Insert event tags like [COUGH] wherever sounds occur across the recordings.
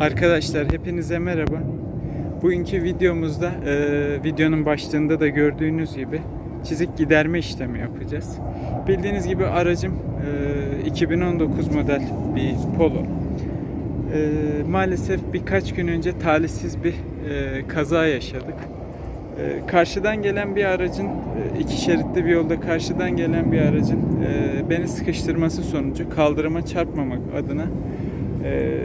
Arkadaşlar hepinize merhaba. Bugünkü videomuzda e, videonun başlığında da gördüğünüz gibi çizik giderme işlemi yapacağız. Bildiğiniz gibi aracım e, 2019 model bir Polo. E, maalesef birkaç gün önce talihsiz bir e, kaza yaşadık. E, karşıdan gelen bir aracın, e, iki şeritli bir yolda karşıdan gelen bir aracın e, beni sıkıştırması sonucu kaldırıma çarpmamak adına e,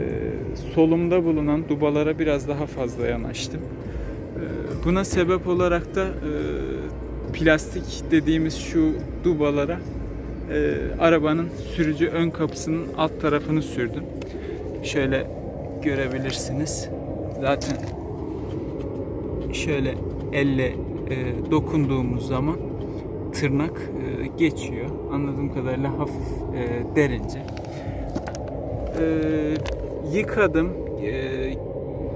solumda bulunan dubalara biraz daha fazla yanaştım. E, buna sebep olarak da e, plastik dediğimiz şu dubalara e, arabanın sürücü ön kapısının alt tarafını sürdüm. Şöyle görebilirsiniz. Zaten şöyle elle e, dokunduğumuz zaman tırnak geçiyor. Anladığım kadarıyla hafif derince. Yıkadım e,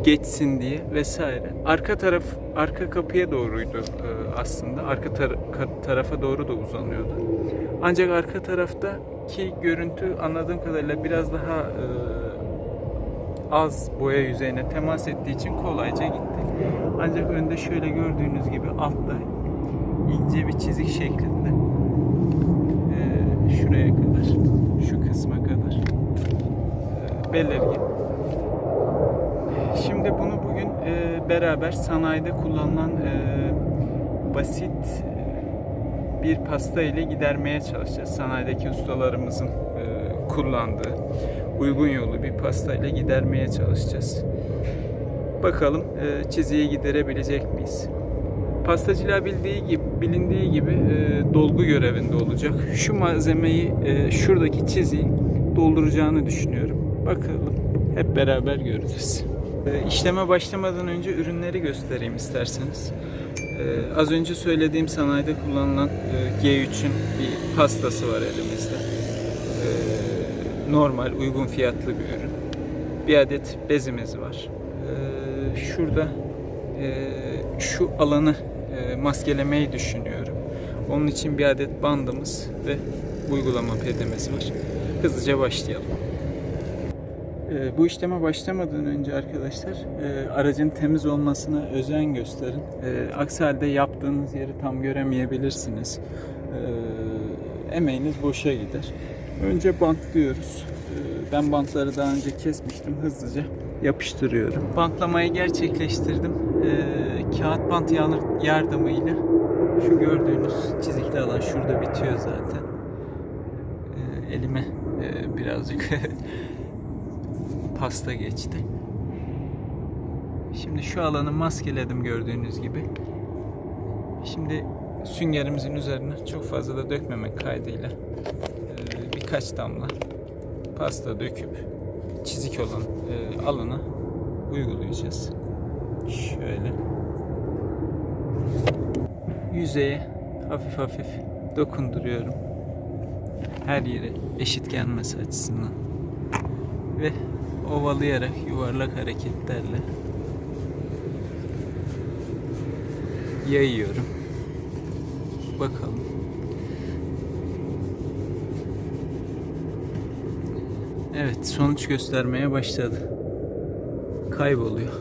geçsin diye vesaire. Arka taraf arka kapıya doğruydu e, aslında. Arka tar- tarafa doğru da uzanıyordu. Ancak arka taraftaki görüntü anladığım kadarıyla biraz daha e, az boya yüzeyine temas ettiği için kolayca gitti. Ancak önde şöyle gördüğünüz gibi altta ince bir çizik şeklinde e, şuraya kadar, şu kısma kadar belirgin. Şimdi bunu bugün e, beraber sanayide kullanılan e, basit e, bir pasta ile gidermeye çalışacağız. Sanayideki ustalarımızın e, kullandığı uygun yolu bir pasta ile gidermeye çalışacağız. Bakalım e, çiziyi giderebilecek miyiz? Pastacılar bildiği gibi, bilindiği gibi e, dolgu görevinde olacak. Şu malzemeyi e, şuradaki çiziyi dolduracağını düşünüyorum. Bakalım hep beraber göreceğiz. E, işleme başlamadan önce ürünleri göstereyim isterseniz. E, az önce söylediğim sanayide kullanılan e, G3'ün bir pastası var elimizde. E, normal uygun fiyatlı bir ürün. Bir adet bezimiz var. Şurada e, şu alanı e, maskelemeyi düşünüyorum. Onun için bir adet bandımız ve uygulama pedimiz var. Hızlıca başlayalım. E, bu işleme başlamadan önce arkadaşlar e, aracın temiz olmasına özen gösterin. E, aksi halde yaptığınız yeri tam göremeyebilirsiniz. E, emeğiniz boşa gider. Önce bantlıyoruz. E, ben bantları daha önce kesmiştim. Hızlıca yapıştırıyorum. Bantlamayı gerçekleştirdim. E, kağıt bant yardımıyla şu gördüğünüz çizikli alan şurada bitiyor zaten. E, elime e, birazcık [LAUGHS] pasta geçti. Şimdi şu alanı maskeledim gördüğünüz gibi. Şimdi süngerimizin üzerine çok fazla da dökmemek kaydıyla birkaç damla pasta döküp çizik olan alana uygulayacağız. Şöyle yüzeye hafif hafif dokunduruyorum. Her yere eşit gelmesi açısından ve ovalayarak yuvarlak hareketlerle yayıyorum. Bakalım. Evet, sonuç göstermeye başladı. Kayboluyor.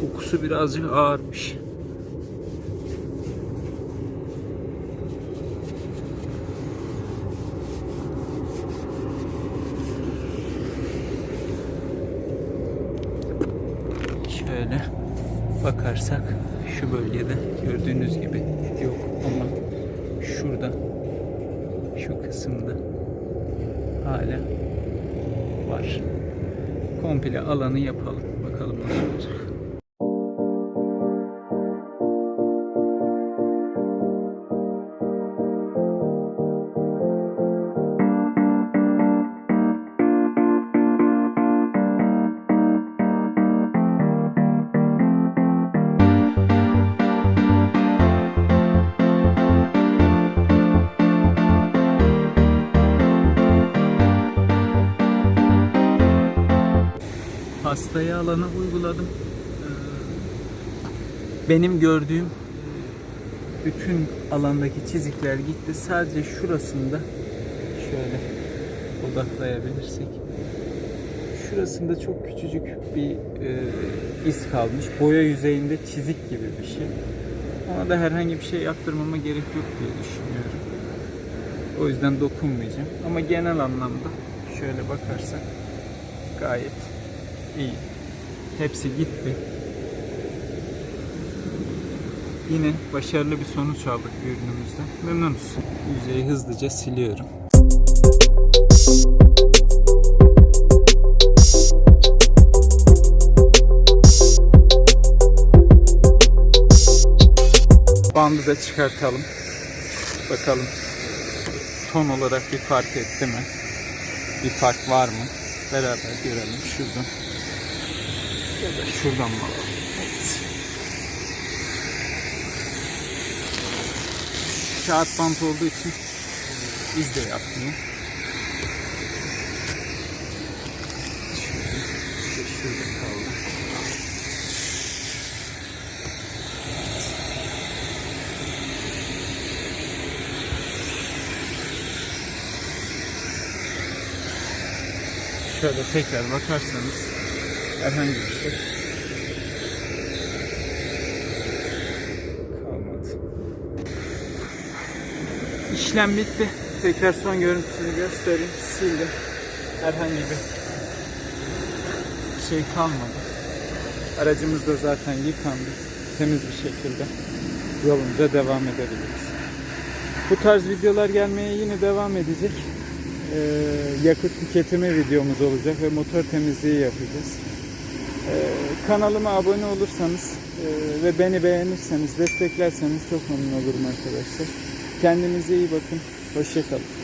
Kokusu birazcık ağırmış. Şöyle bakarsak şu bölgede gördüğünüz gibi yok ama şurada şu kısımda hala var. Komple alanı yapalım. Bakalım nasıl olacak. Pastayı alana uyguladım. Ee, Benim gördüğüm bütün alandaki çizikler gitti. Sadece şurasında şöyle odaklayabilirsek şurasında çok küçücük bir e, iz kalmış. Boya yüzeyinde çizik gibi bir şey. Ona da herhangi bir şey yaptırmama gerek yok diye düşünüyorum. O yüzden dokunmayacağım. Ama genel anlamda şöyle bakarsak gayet iyi. Hepsi gitti. Yine başarılı bir sonuç aldık bir ürünümüzden. Memnunuz. Yüzeyi hızlıca siliyorum. Bandı da çıkartalım. Bakalım ton olarak bir fark etti mi? Bir fark var mı? Beraber görelim şuradan. Şuradan mı alalım? Evet. Kağıt bant olduğu için iz de yapmıyor. Şöyle tekrar bakarsanız herhangi bir şey kalmadı. İşlem bitti. Tekrar son görüntüsünü göstereyim. Sildim. Herhangi bir şey kalmadı. Aracımız da zaten yıkandı. Temiz bir şekilde yolumuza devam edebiliriz. Bu tarz videolar gelmeye yine devam edecek. Ee, yakıt tüketimi videomuz olacak ve motor temizliği yapacağız. Ee, kanalıma abone olursanız e, ve beni beğenirseniz, desteklerseniz çok memnun olurum arkadaşlar. Kendinize iyi bakın. Hoşçakalın.